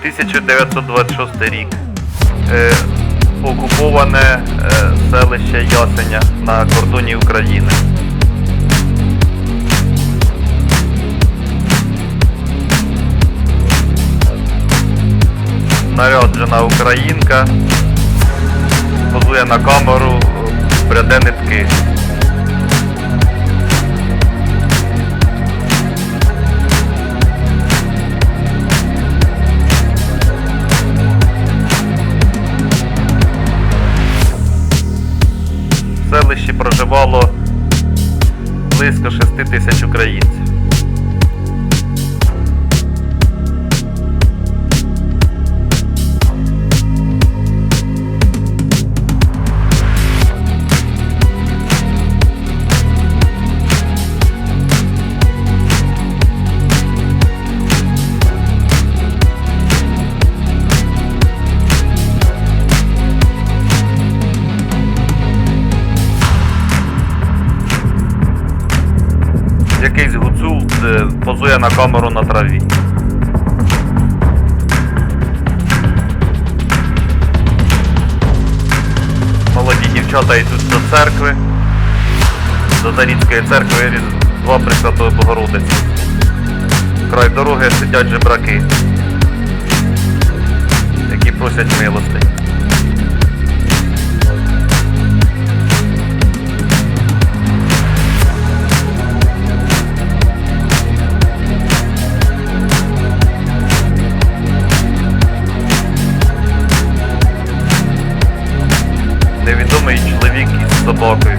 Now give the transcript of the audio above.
1926 рік. Е, окуповане е, селище Ясеня на кордоні України. Наряджена українка. Позує на камеру, пряде нитки. Селищі проживало близько 6 тисяч українців. Якийсь гуцул е, позує на камеру на траві. Молоді дівчата йдуть до церкви, до Зарідської церкви Різдва Пресвятої Богородиці. Край дороги сидять жебраки, які просять милостей. Відомий чоловік із собакою.